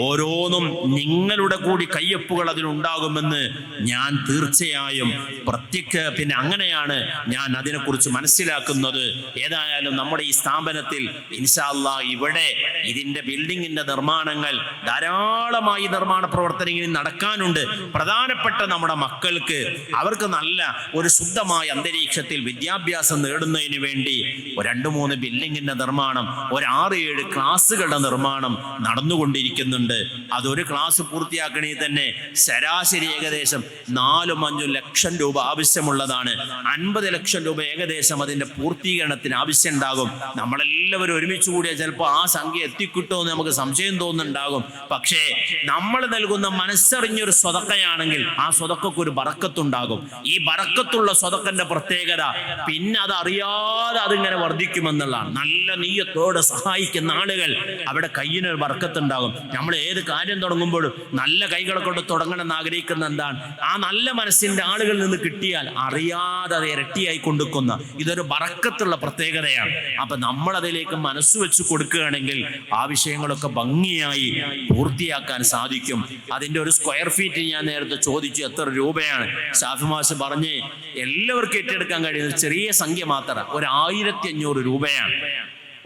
ഓരോന്നും നിങ്ങളുടെ കൂടി കയ്യൊപ്പുകൾ അതിലുണ്ടാകുമെന്ന് ഞാൻ തീർച്ചയായും പ്രത്യക്ഷ പിന്നെ അങ്ങനെയാണ് ഞാൻ അതിനെക്കുറിച്ച് മനസ്സിലാക്കുന്നത്. ഏതായാലും നമ്മുടെ ഈ സ്ഥാപനത്തിൽ ഇൻഷാല്ല ഇവിടെ ഇതിന്റെ ബിൽഡിങ്ങിന്റെ നിർമ്മാണങ്ങൾ ധാരാളമായി നിർമ്മാണ പ്രവർത്തനങ്ങൾ നടക്കാനുണ്ട്. പ്രധാനപ്പെട്ട നമ്മുടെ മക്കൾക്ക് അവർക്ക് നല്ല ഒരു ശുദ്ധമായ അന്തരീക്ഷത്തിൽ വിദ്യാഭ്യാസം നേടുന്നതിന് വേണ്ടി രണ്ട് മൂന്ന് ബിൽഡിങ്ങിന്റെ നിർമ്മാണം ഒരു ആറ് ഏഴ് ക്ലാസ്സുകളുടെ നിർമ്മാണം നടന്നുകൊണ്ടിരിക്കുന്നുണ്ട്. അതൊരു ക്ലാസ് പൂർത്തിയാക്കണേ തന്നെ ശരാശരി ഏകദേശം നാലും അഞ്ചും ലക്ഷം രൂപ ആവശ്യമുള്ളതാണ്. അൻപത് ലക്ഷം രൂപ ഏകദേശം അതിന്റെ പൂർത്തീകരണത്തിന് ആവശ്യമുണ്ടാകും. നമ്മളെല്ലാവരും ഒരുമിച്ച് കൂടിയാൽ ചിലപ്പോൾ ആ സംഖ്യ എത്തിക്കിട്ടുമോ എന്ന് നമുക്ക് സംശയം തോന്നുന്നുണ്ടാകും. പക്ഷേ നമ്മൾ നൽകുന്ന മനസ്സറിഞ്ഞൊരു സ്വതക്കയാണെങ്കിൽ ആ സ്വതക്കൊക്കെ ഒരു ബറക്കത്തുണ്ടാകും. ഈ ബറക്കത്തുള്ള സ്വതക്കന്റെ പ്രത്യേകത പിന്നെ അത് അറിയാതെ അതിങ്ങനെ വർദ്ധിക്കുമെന്നുള്ളതാണ്. നല്ല നീയത്തോടെ സഹായിക്കുന്ന ആളുകൾ അവിടെ കയ്യിനൊരു ബറക്കത്തുണ്ടാകും. നമ്മൾ ഏത് കാര്യം തുടങ്ങുമ്പോഴും നല്ല കൈകളെ കൊണ്ട് തുടങ്ങണം എന്ന് ആഗ്രഹിക്കുന്ന എന്താണ്? ആ നല്ല മനസ്സിന്റെ ആളുകളിൽ നിന്ന് കിട്ടിയാൽ അറിയാതെ അത് ഇരട്ടിയായി കൊണ്ടുക്കുന്ന ഇതൊരു ബറക്കത്തുള്ള പ്രത്യേകതയാണ്. അപ്പൊ നമ്മൾ അതിലേക്ക് മനസ്സ് വെച്ച് കൊടുക്കുകയാണെങ്കിൽ ആ വിഷയങ്ങളൊക്കെ ഭംഗിയായി പൂർത്തിയാക്കാൻ സാധിക്കും. അതിന്റെ ഒരു സ്ക്വയർ ഫീറ്റ് ഞാൻ നേരത്തെ ചോദിച്ചു എത്ര രൂപയാണ്. ഷാഫി മാഷ് പറഞ്ഞ് എല്ലാവർക്കും ഏറ്റെടുക്കാൻ കഴിയുന്ന ചെറിയ സംഖ്യ മാത്രം. ഒരു ആയിരത്തി അഞ്ഞൂറ് രൂപയാണ്.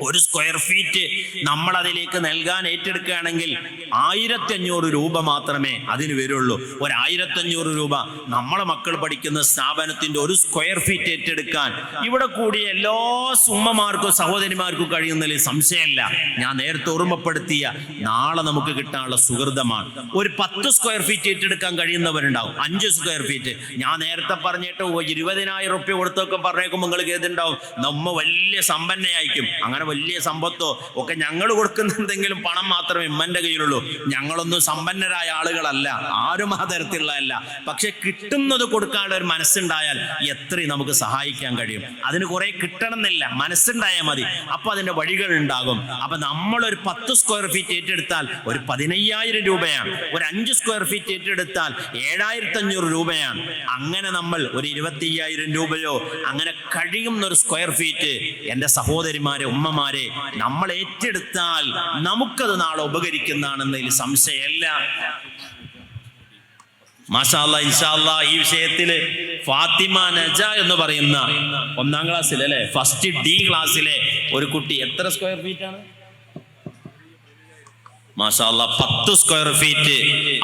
ഒരു സ്ക്വയർ ഫീറ്റ് നമ്മൾ അതിലേക്ക് നൽകാൻ ഏറ്റെടുക്കുകയാണെങ്കിൽ ആയിരത്തി അഞ്ഞൂറ് രൂപ മാത്രമേ അതിന് വരുള്ളൂ. ഒരു ആയിരത്തി അഞ്ഞൂറ് രൂപ നമ്മളെ മക്കൾ പഠിക്കുന്ന സ്ഥാപനത്തിന്റെ ഒരു സ്ക്വയർ ഫീറ്റ് ഏറ്റെടുക്കാൻ. ഇവിടെ കൂടി എല്ലാ സുമ്മമാർക്കും സഹോദരിമാർക്കും കഴിയുന്നതിൽ സംശയമല്ല. ഞാൻ നേരത്തെ ഓർമ്മപ്പെടുത്തിയ നാളെ നമുക്ക് കിട്ടാനുള്ള സുഹൃതമാണ്. ഒരു പത്ത് സ്ക്വയർ ഫീറ്റ് ഏറ്റെടുക്കാൻ കഴിയുന്നവരുണ്ടാവും. അഞ്ച് സ്ക്വയർ ഫീറ്റ് ഞാൻ നേരത്തെ പറഞ്ഞിട്ട് ഇരുപതിനായിരം റുപ്യ കൊടുത്തൊക്കെ പറഞ്ഞേക്കുമ്പോൾ നിങ്ങൾക്ക് ഏതുണ്ടാവും നമ്മ വലിയ സമ്പന്നയായിരിക്കും. അങ്ങനെ വലിയ സമ്പത്തോ ഒക്കെ ഞങ്ങൾ കൊടുക്കുന്ന എന്തെങ്കിലും പണം മാത്രമേ ഇമ്മന്റെ കയ്യിലുള്ളൂ. ഞങ്ങളൊന്നും സമ്പന്നരായ ആളുകളല്ല. ആരും ആ തരത്തിലുള്ളതല്ല. പക്ഷെ കിട്ടുന്നത് കൊടുക്കാനുള്ള ഒരു മനസ്സുണ്ടായാൽ എത്രയും നമുക്ക് സഹായിക്കാൻ കഴിയും. അതിന് കുറെ കിട്ടണമെന്നില്ല. മനസ്സുണ്ടായാൽ മതി. അപ്പൊ അതിന്റെ വഴികൾ ഉണ്ടാകും അപ്പൊ നമ്മൾ ഒരു പത്ത് സ്ക്വയർ ഫീറ്റ് ഏറ്റെടുത്താൽ ഒരു പതിനയ്യായിരം രൂപയാണ്. ഒരു അഞ്ച് സ്ക്വയർ ഫീറ്റ് ഏറ്റെടുത്താൽ ഏഴായിരത്തി അഞ്ഞൂറ് രൂപയാണ്. അങ്ങനെ നമ്മൾ ഒരു ഇരുപത്തി രൂപയോ അങ്ങനെ കഴിയുന്ന ഒരു സ്ക്വയർ ഫീറ്റ് എന്റെ സഹോദരിമാരെ ഉമ്മമാരെ നമ്മൾ ഏറ്റെടുത്താൽ നമുക്കത് നാളെ ഉപകരിക്കുന്നതാണെന്നതിൽ സംശയമല്ല. മാഷാല്ല ഇൻഷാല്ല ഈ വിഷയത്തിൽ ഫാത്തിമ നജ എന്ന് പറയുന്ന ഒന്നാം ക്ലാസ്സിൽ അല്ലെ? ഫസ്റ്റ് ഡി ക്ലാസ്സിലെ ഒരു കുട്ടി എത്ര സ്ക്വയർ ഫീറ്റ് ആണ്? മാഷാല്ല പത്ത് സ്ക്വയർ ഫീറ്റ്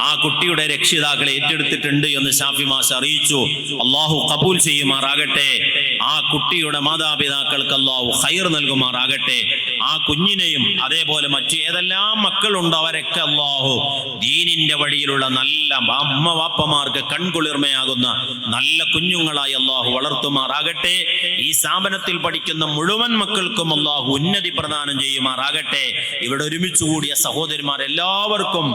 ആ കുട്ടിയുടെ രക്ഷിതാക്കൾ ഏറ്റെടുത്തിട്ടുണ്ട് എന്ന് ഷാഫി മാഷ അറിയിച്ചു. അള്ളാഹു കബൂൽ ചെയ്യുമാറാകട്ടെ. ആ കുട്ടിയുടെ മാതാപിതാക്കൾക്ക് അള്ളാഹു ഹൈർ നൽകുമാറാകട്ടെ. ആ കുഞ്ഞിനെയും അതേപോലെ മറ്റു ഏതെല്ലാം മക്കളുണ്ടോ അവരൊക്കെ അള്ളാഹു ദീനിന്റെ വഴിയിലുള്ള നല്ല അമ്മ വാപ്പമാർക്ക് കൺകുളിർമയാകുന്ന നല്ല കുഞ്ഞുങ്ങളായി അല്ലാഹു വളർത്തുമാറാകട്ടെ. ഈ സ്ഥാപനത്തിൽ പഠിക്കുന്ന മുഴുവൻ മക്കൾക്കും അല്ലാഹു ഉന്നതി പ്രദാനം ചെയ്യുമാറാകട്ടെ. ഇവിടെ ഒരുമിച്ചുകൂടിയ സഹോദരിമാർ എല്ലാവർക്കും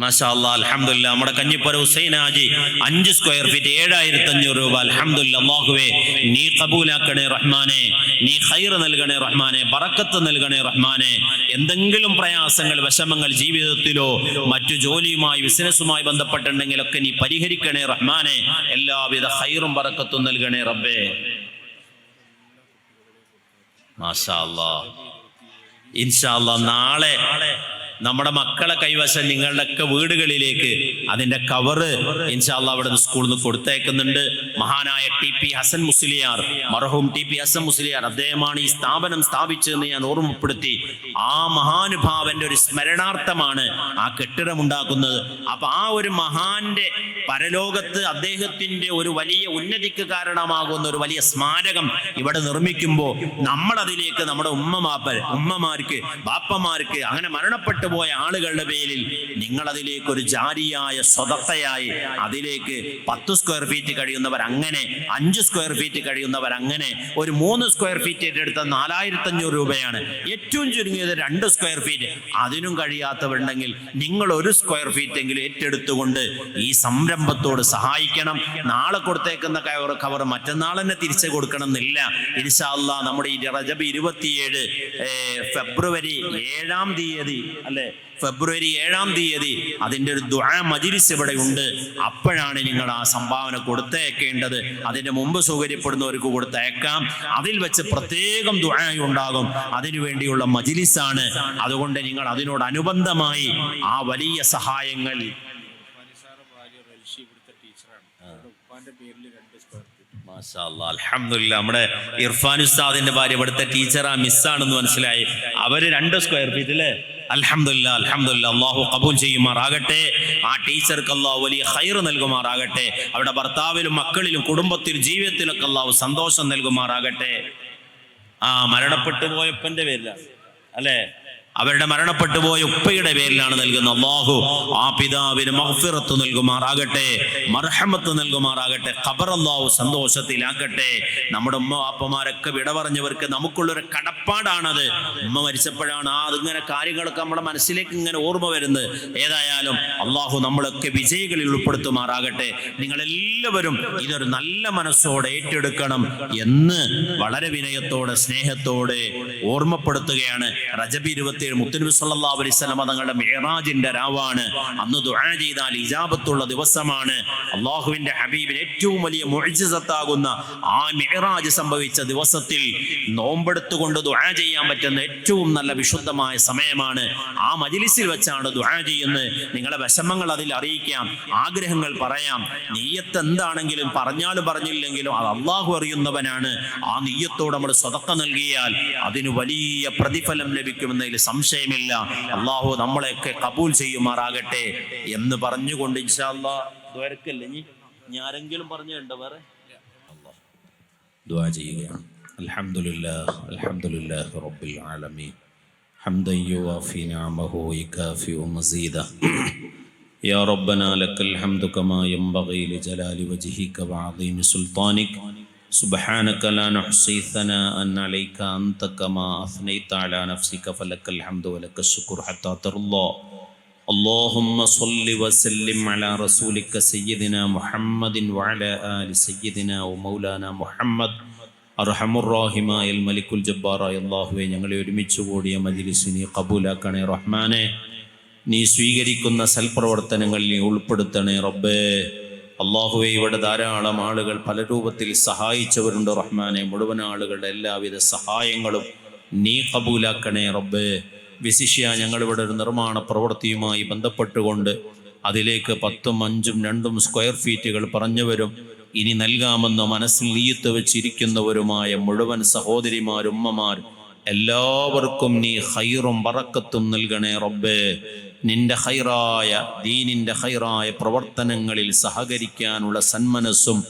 മാഷാ അല്ലാ അൽഹംദുലില്ലാ നമ്മുടെ കഞ്ഞിപ്പുര ആജി അഞ്ച് സ്ക്വയർ ഫീറ്റ് ഏഴായിരത്തി അഞ്ഞൂറ് രൂപ. അൽഹംദുലില്ലാ അള്ളാഹുവേ നീ കബൂലാക്കണേ റഹ്മാനെ നീ ഹൈർ നൽകണേ റഹ്മാനെ ബറക്കത്ത് നൽകണേ റഹ്മാനെ. എന്തെങ്കിലും പ്രയാസങ്ങൾ വിഷമങ്ങൾ ജീവിതത്തിലോ മറ്റു ജോലിയുമായി ബിസിനസ്സുമായി ബന്ധപ്പെട്ടുണ്ടെങ്കിലൊക്കെ നീ പരിഹരിക്കണേ റഹ്മാനെ. എല്ലാവിധ ഹൈറും ബറക്കത്തും നൽകണേ റബ്ബേ. മാഷാ അല്ലാ ഇൻഷാ അല്ലാ നാളെ നമ്മുടെ മക്കളെ കൈവശം നിങ്ങളുടെയൊക്കെ വീടുകളിലേക്ക് അതിന്റെ കവറ് ഇൻഷാല്ല അവിടെ സ്കൂളിൽ നിന്ന് കൊടുത്തേക്കുന്നുണ്ട്. മഹാനായ ടി പി ഹസൻ മുസ്ലിയാർ മർഹൂം ടി പി ഹസൻ മുസ്ലിയാർ അദ്ദേഹമാണ് ഈ സ്ഥാപനം സ്ഥാപിച്ചതെന്ന് ഞാൻ ഓർമ്മപ്പെടുത്തി. ആ മഹാനുഭാവന്റെ ഒരു സ്മരണാർത്ഥമാണ് ആ കെട്ടിടം ഉണ്ടാക്കുന്നത്. അപ്പൊ ആ ഒരു മഹാന്റെ പരലോകത്ത് അദ്ദേഹത്തിന്റെ ഒരു വലിയ ഉന്നതിക്ക് കാരണമാകുന്ന ഒരു വലിയ സ്മാരകം ഇവിടെ നിർമ്മിക്കുമ്പോൾ നമ്മളതിലേക്ക് നമ്മുടെ ഉമ്മമാപ്പൽ ഉമ്മമാർക്ക് ബാപ്പമാർക്ക് അങ്ങനെ മരണപ്പെട്ടു പോയ ആളുകളുടെ പേരിൽ നിങ്ങൾ അതിലേക്ക് ഒരു ജാരിയായ സ്വതത്തയായി അതിലേക്ക് പത്ത് സ്ക്വയർ ഫീറ്റ് കഴിയുന്നവർ അങ്ങനെ അഞ്ച് സ്ക്വയർ ഫീറ്റ് കഴിയുന്നവർ അങ്ങനെ ഒരു മൂന്ന് സ്ക്വയർ ഫീറ്റ് ഏറ്റെടുത്ത നാലായിരത്തി അഞ്ഞൂറ് രൂപയാണ്. ഏറ്റവും ചുരുങ്ങിയത് രണ്ട് സ്ക്വയർ ഫീറ്റ് അതിനും കഴിയാത്തവരുണ്ടെങ്കിൽ നിങ്ങൾ ഒരു സ്ക്വയർ ഫീറ്റ് എങ്കിലും ഏറ്റെടുത്തുകൊണ്ട് ഈ സംരംഭത്തോട് സഹായിക്കണം. നാളെ കൊടുത്തേക്കുന്ന കവർ കവർ മറ്റന്നാൾ തന്നെ തിരിച്ചു കൊടുക്കണം എന്നില്ല ഇൻഷാല്ല നമ്മുടെ ഈ റജബ് ഇരുപത്തിയേഴ് ഫെബ്രുവരി ഏഴാം തീയതി അല്ലെ ഫെബ്രുവരി ഏഴാം തീയതി അതിന്റെ ഒരു ദുആ മജിരിസ് ഇവിടെ ഉണ്ട്. അപ്പോഴാണ് നിങ്ങൾ ആ സംഭാവന കൊടുത്തേക്കേണ്ടത്. അതിന്റെ മുമ്പ് സൗകര്യപ്പെടുന്നവർക്ക് കൊടുത്തേക്കാം. അതിൽ വെച്ച് പ്രത്യേകം ദുആ ഉണ്ടാകും. അതിനു വേണ്ടിയുള്ള മജിലിസാണ്. അതുകൊണ്ട് നിങ്ങൾ അതിനോടനുബന്ധമായി ആ വലിയ സഹായങ്ങൾ. നമ്മുടെ ഇർഫാൻ ഉസ്താദിന്റെ ഭാര്യ ഇവിടുത്തെ ടീച്ചറാ മിസ്സാണെന്ന് മനസ്സിലായി. അവർ രണ്ട് സ്ക്വയർ ഫീറ്റ് അല്ലേ അൽഹംദുലില്ലാ അലഹമില്ല അള്ളാഹു കബൂൽ ചെയ്യുമാറാകട്ടെ. ആ ടീച്ചർക്ക് അള്ളാഹു വലിയ ഹൈർ നൽകുമാറാകട്ടെ. അവിടെ ഭർത്താവിലും മക്കളിലും കുടുംബത്തിലും ജീവിതത്തിലൊക്കെ അള്ളാഹു സന്തോഷം നൽകുമാറാകട്ടെ. ആ മരണപ്പെട്ടു പോയപ്പന്റെ പേരിലാണ്. അല്ലേ? അവരുടെ മരണപ്പെട്ടു പോയ ഉപ്പയുടെ പേരിലാണ് നൽകുന്ന അള്ളാഹു ആ പിതാവിന് മഹ്ഫിറത്ത് നൽകുമാറാകട്ടെ മർഹമത്ത് നൽകുമാറാകട്ടെ ഖബർ അള്ളാഹു സന്തോഷത്തിലാക്കട്ടെ നമ്മുടെ ഉമ്മ വാപ്പമാരൊക്കെ വിട പറഞ്ഞവർക്ക് നമുക്കുള്ളൊരു കടപ്പാടാണത്. ഉമ്മ മരിച്ചപ്പോഴാണ് ആ അതിങ്ങനെ കാര്യങ്ങളൊക്കെ നമ്മുടെ മനസ്സിലേക്ക് ഇങ്ങനെ ഓർമ്മ വരുന്നത്. ഏതായാലും അള്ളാഹു നമ്മളൊക്കെ വിജയികളിൽ ഉൾപ്പെടുത്തുമാറാകട്ടെ. നിങ്ങളെല്ലാവരും ഇതൊരു നല്ല മനസ്സോടെ ഏറ്റെടുക്കണം എന്ന് വളരെ വിനയത്തോടെ സ്നേഹത്തോടെ ഓർമ്മപ്പെടുത്തുകയാണ്. റജബ് ഇരുപത്തിയേഴ് മുത്തനബി സല്ലല്ലാഹു അലൈഹി വസല്ലം തങ്ങളുടെ മിഹ്റാജിന്റെ രാവാണ്. അന്ന് ദുആ ചെയ്താൽ ഇജാബത്തുള്ള ദിവസമാണ്. അള്ളാഹുവിന്റെ ഹബീബിന് ഏറ്റവും വലിയ മുഅ്ജിസത്താകുന്ന ആ മിഹ്റാജ് സംഭവിച്ച ദിവസത്തിൽ നോമ്പെടുത്തുകൊണ്ട് ദുആ ചെയ്യാൻ പറ്റുന്ന ഏറ്റവും നല്ല വിശുദ്ധമായ സമയമാണ്. ആ മജിലിസിൽ വെച്ചാണ് ദുആ ചെയ്യുന്നത്. നിങ്ങളെ വിഷമങ്ങൾ അതിൽ അറിയിക്കാം. ആഗ്രഹങ്ങൾ പറയാം. നീയത്ത് എന്താണെങ്കിലും പറഞ്ഞാലും പറഞ്ഞില്ലെങ്കിലും അത് അള്ളാഹു അറിയുന്നവനാണ്. ആ നീയത്തോട് നമ്മൾ സ്വതക്ക നൽകിയാൽ അതിന് വലിയ പ്രതിഫലം ലഭിക്കുമെന്നതിൽ സംശയമില്ല അള്ളാഹു നമ്മളെയൊക്കെ കബൂൽ ചെയ്യുമാറാകട്ടെ എന്ന് പറഞ്ഞുകൊണ്ട് ഇൻഷാല്ലാ ദ്വാരക്കല്ലേ ഇനി ഇനി ആരെങ്കിലും പറഞ്ഞുണ്ടോ വേറെ അല്ലാഹ് ദുആ ചെയ്യുകയാണ് അൽഹംദുലില്ലാഹ് അൽഹംദുലില്ലാഹി റബ്ബിൽ ആലമീൻ حمدا يوافي نعمه ويكافئ مزيدا يا ربنا لك الحمد كما ينبغي لجلال وجهك وعظيم سلطانك سبحانك لا نحصي ثناء عليك أنت كما أثنيت على نفسك فلك الحمد ولك الشكر حتى ترضى اللهم صل وسلم على رسولك سيدنا محمد وعلى آل سيدنا ومولانا محمد അർഹമുറാഹിമായ മലിക്കുൽ ജബ്ബാറായ അള്ളാഹുവെ ഞങ്ങളെ ഒരുമിച്ച് കൂടിയ മജിലിസിനെ കബൂലാക്കണേ റഹ്മാനെ നീ സ്വീകരിക്കുന്ന സൽപ്രവർത്തനങ്ങളിൽ നീ ഉൾപ്പെടുത്തണേ റബ്ബേ അള്ളാഹുവെ ഇവിടെ ധാരാളം ആളുകൾ പല രൂപത്തിൽ സഹായിച്ചവരുണ്ട് റഹ്മാനെ. മുഴുവൻ ആളുകളുടെ എല്ലാവിധ സഹായങ്ങളും നീ കബൂലാക്കണേ റബ്ബേ. വിശിഷ്യ ഞങ്ങളിവിടെ ഒരു നിർമ്മാണ പ്രവൃത്തിയുമായി ബന്ധപ്പെട്ടുകൊണ്ട് അതിലേക്ക് പത്തും അഞ്ചും രണ്ടും സ്ക്വയർ ഫീറ്റുകൾ പറഞ്ഞവരും ഇനി നൽകാമെന്ന് മനസ്സിൽ നീയത്ത് വെച്ചിരിക്കുന്നവരുമായ മുഴുവൻ സഹോദരിമാരും ഉമ്മമാർ എല്ലാവർക്കും നീ ഹൈറും വറക്കത്തും നൽകണേ റബ്ബേ. നിന്റെ ഹൈറായ ദീനിന്റെ ഹൈറായ പ്രവർത്തനങ്ങളിൽ സഹകരിക്കാനുള്ള സന്മനസ്സും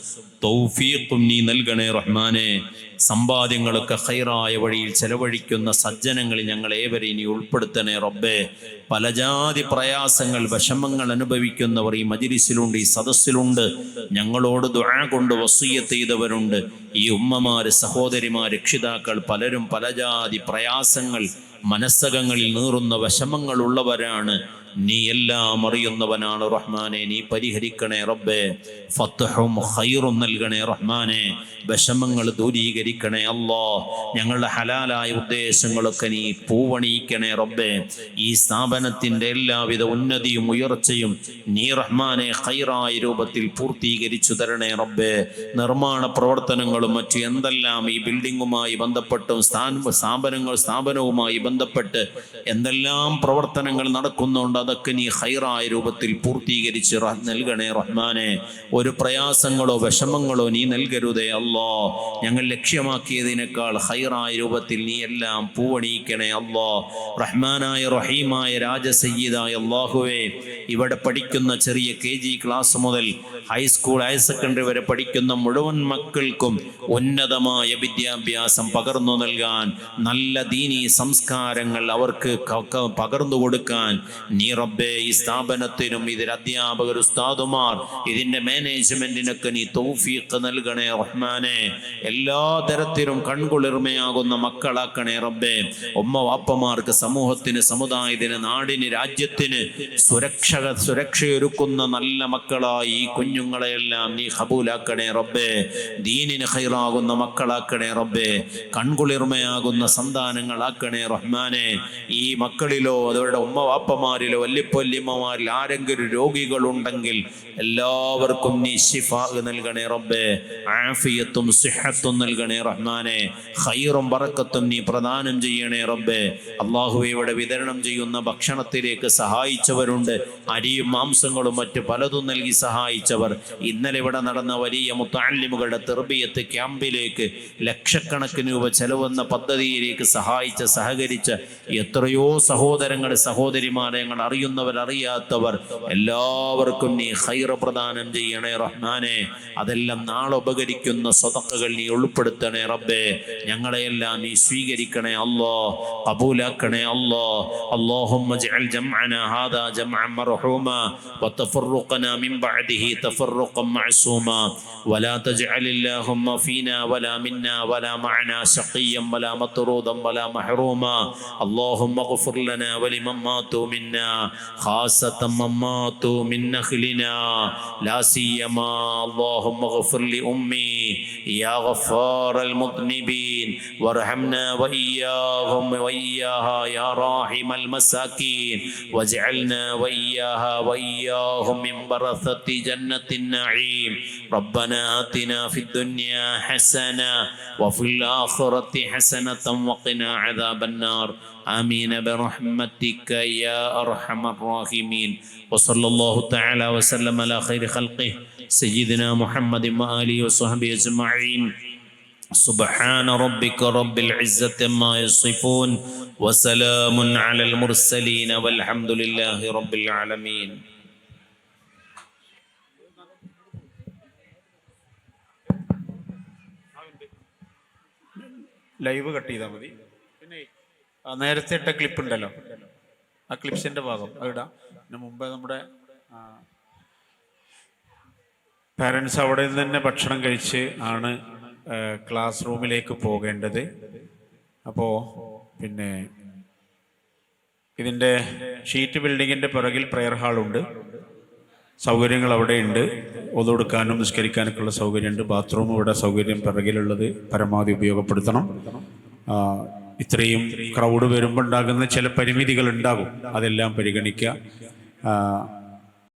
തൗഫീഖും നീ നൽകണേ റഹ്മാനെ. സമ്പാദ്യങ്ങളൊക്കെ ഹൈറായ വഴിയിൽ ചെലവഴിക്കുന്ന സജ്ജനങ്ങളിൽ ഞങ്ങൾ ഏവരെയും നീ ഉൾപ്പെടുത്തണേ റബ്ബേ. പല ജാതി പ്രയാസങ്ങൾ വിഷമങ്ങൾ അനുഭവിക്കുന്നവർ ഈ മജിരിസിലുണ്ട് ഈ സദസ്സിലുണ്ട്. ഞങ്ങളോട് ദുആ കൊണ്ട് വസീയത്ത് ചെയ്തവരുണ്ട്. ഈ ഉമ്മമാര് സഹോദരിമാർ രക്ഷിതാക്കൾ പലരും പല ജാതി പ്രയാസങ്ങൾ മനസ്സകങ്ങളിൽ നീറുന്ന വിഷമങ്ങൾ ഉള്ളവരാണ് നീ എല്ലാം അറിയുന്നവനാണ് റഹ്മാനെ. നീ പരിഹരിക്കണേ റബ്ബേ. ഫത്തഹും ഖൈറും നൽകണേ റഹ്മാനെ. വിഷമങ്ങൾ ദൂരീകരിക്കണേ അല്ലോ. ഞങ്ങളുടെ ഹലാലായ ഉദ്ദേശങ്ങളൊക്കെ നീ പൂവണിയിക്കണേ റബ്ബെ. ഈ സ്ഥാപനത്തിന്റെ എല്ലാവിധ ഉന്നതിയും ഉയർച്ചയും നീ റഹ്മാനെ ഖൈറായ രൂപത്തിൽ പൂർത്തീകരിച്ചു തരണേ റബ്ബേ. നിർമ്മാണ പ്രവർത്തനങ്ങളും മറ്റു എന്തെല്ലാം ഈ ബിൽഡിങ്ങുമായി ബന്ധപ്പെട്ടും സ്ഥാപനങ്ങൾ സ്ഥാപനവുമായി ബന്ധപ്പെട്ട് എന്തെല്ലാം പ്രവർത്തനങ്ങൾ നടക്കുന്നുണ്ട് അതൊക്കെ നീ ഹൈറായ രൂപത്തിൽ പൂർത്തീകരിച്ച് നൽകണേ റഹ്മാനെ. ഒരു പ്രയാസങ്ങളോ വിഷമങ്ങളോ നീ നൽകരുതേ അല്ലോ. ഞങ്ങൾ ലക്ഷ്യമാക്കിയതിനേക്കാൾ ഹൈറായ രൂപത്തിൽ നീ എല്ലാം പൂവണിയിക്കണേ അല്ലോ. റഹ്മാനായ റഹീമായ രാജസയ്യിദായ അള്ളാഹുവേ ഇവിടെ പഠിക്കുന്ന ചെറിയ കെ ജി ക്ലാസ് മുതൽ ഹൈസ്കൂൾ ഹയർ സെക്കൻഡറി വരെ പഠിക്കുന്ന മുഴുവൻ മക്കൾക്കും ഉന്നതമായ വിദ്യാഭ്യാസം പകർന്നു നൽകാൻ നല്ല ദീനീ സംസ്കാരങ്ങൾ അവർക്ക് പകർന്നു കൊടുക്കാൻ നീ റബ്ബേ ഈ സ്ഥാപനത്തിനും ഇതിൽ അധ്യാപകർ ഉസ്താദുമാർ ഇതിന്റെ മാനേജ്മെന്റിനൊക്കെ നീ തൗഫീഖ് നൽകണേ റഹ്മാനെ. എല്ലാ തരത്തിലും കൺകുളിർമയാകുന്ന മക്കളാക്കണേ റബ്ബേ. ഉമ്മ വാപ്പമാർക്ക് സമൂഹത്തിന് സമുദായത്തിന് നാടിന് രാജ്യത്തിന് സുരക്ഷ സുരക്ഷയൊരുക്കുന്ന നല്ല മക്കളായി ഈ കുഞ്ഞുങ്ങളെയെല്ലാം നീ ഹബൂലാക്കണേ റബ്ബേ. ദീനിന് ഹൈറാകുന്ന മക്കളാക്കണേ റബ്ബേ. കൺകുളിർമയാകുന്ന സന്താനങ്ങളാക്കണേ റഹ്മാനെ. ഈ മക്കളിലോ അവരുടെ ഉമ്മ വാപ്പമാരിലോ വല്യപ്പൊല്യമ്മമാരിൽ ആരെങ്കിലും രോഗികളുണ്ടെങ്കിൽ എല്ലാവർക്കും നീ ശിഫ നൽകണേ റബ്ബേ. ആഫിയത്തും സിഹത്തും നൽകണേ റഹ്മാനെ. ഹൈറും പറക്കത്തും നീ പ്രദാനം ചെയ്യണേ റബ്ബേ. അള്ളാഹുവെ ഇവിടെ വിതരണം ചെയ്യുന്ന ഭക്ഷണത്തിലേക്ക് സഹായിച്ചവരുണ്ട്. അരിയും മാംസങ്ങളും മറ്റു പലതും നൽകി സഹായിച്ചവർ. ഇന്നലെ ഇവിടെ നടന്ന വലിയ മുത്താലിമുകളുടെ തെർബിയത്ത് ക്യാമ്പിലേക്ക് ലക്ഷക്കണക്കിന് രൂപ ചെലവെന്ന പദ്ധതിയിലേക്ക് സഹായിച്ച സഹകരിച്ച എത്രയോ സഹോദരങ്ങൾ സഹോദരിമാരെ ഞങ്ങൾ അറിയുന്നവർ അറിയാത്തവർ എല്ലാവർക്കും നീ ഹൈറ പ്രദാനം ചെയ്യണേ റഹ്മാനെ അതെല്ലാം നാളെ ഉപകരിക്കുന്ന സ്വതക്കകൾ നീ ഉൾപ്പെടുത്തണേ റബ്ബേ ഞങ്ങളെയെല്ലാം നീ സ്വീകരിക്കണേ അല്ലോ കബൂലാക്കണേ അല്ലോ اللهم اجعل جمعنا هذا جمعا مرحوما وتفرقنا من بعده تفرقا معصوما ولا تجعل اللهم فينا ولا منا ولا معنا شقيا ولا مطرودا ولا محروما اللهم اغفر لنا ولمن ماتوا منا خاصة من ماتوا من نخلنا لا سيما اللهم اغفر لأمي يا غفار المذنبين. وارحمنا وإياهم وإياها يا راحم المساكين. واجعلنا وإياها وإياهم من برثة جنة النعيم. ربنا آتنا في الدنيا حسنة وفي الآخرة حسنة وقنا عذاب النار. آمين برحمتك يا أرحم الراحمين وصلى الله تعالى وسلم على خير خلقه سيدنا محمد وآله وصحبه أجمعين سبحان ربك رب العزة ما يصفون وسلام على المرسلين والحمد لله رب العالمين ലൈവ് കട്ട് ചെയ്താൽ മതി പിന്നെ ആ നേരത്തെ ഇട്ട ക്ലിപ്പ് ഉണ്ടല്ലോ. ആ ക്ലിപ്സിന്റെ ഭാഗം. അതിടാം പിന്നെ മുമ്പ് നമ്മുടെ പാരൻസ് അവിടെ നിന്ന് തന്നെ ഭക്ഷണം കഴിച്ച് ആണ് ക്ലാസ് റൂമിലേക്ക് പോകേണ്ടത്. അപ്പോ പിന്നെ ഇതിന്റെ ഷീറ്റ് ബിൽഡിങ്ങിന്റെ പിറകിൽ പ്രെയർ ഉണ്ട്. സൗകര്യങ്ങൾ അവിടെയുണ്ട് ഒതുകൊടുക്കാനും നിസ്കരിക്കാനൊക്കെ ഉള്ള സൗകര്യമുണ്ട്. ബാത്റൂം ഇവിടെ സൗകര്യം പിറകിലുള്ളത് പരമാവധി ഉപയോഗപ്പെടുത്തണം. ഇത്രയും ക്രൗഡ് വരുമ്പോൾ ഉണ്ടാകുന്ന ചില പരിമിതികൾ ഉണ്ടാകും. അതെല്ലാം പരിഗണിക്കുക.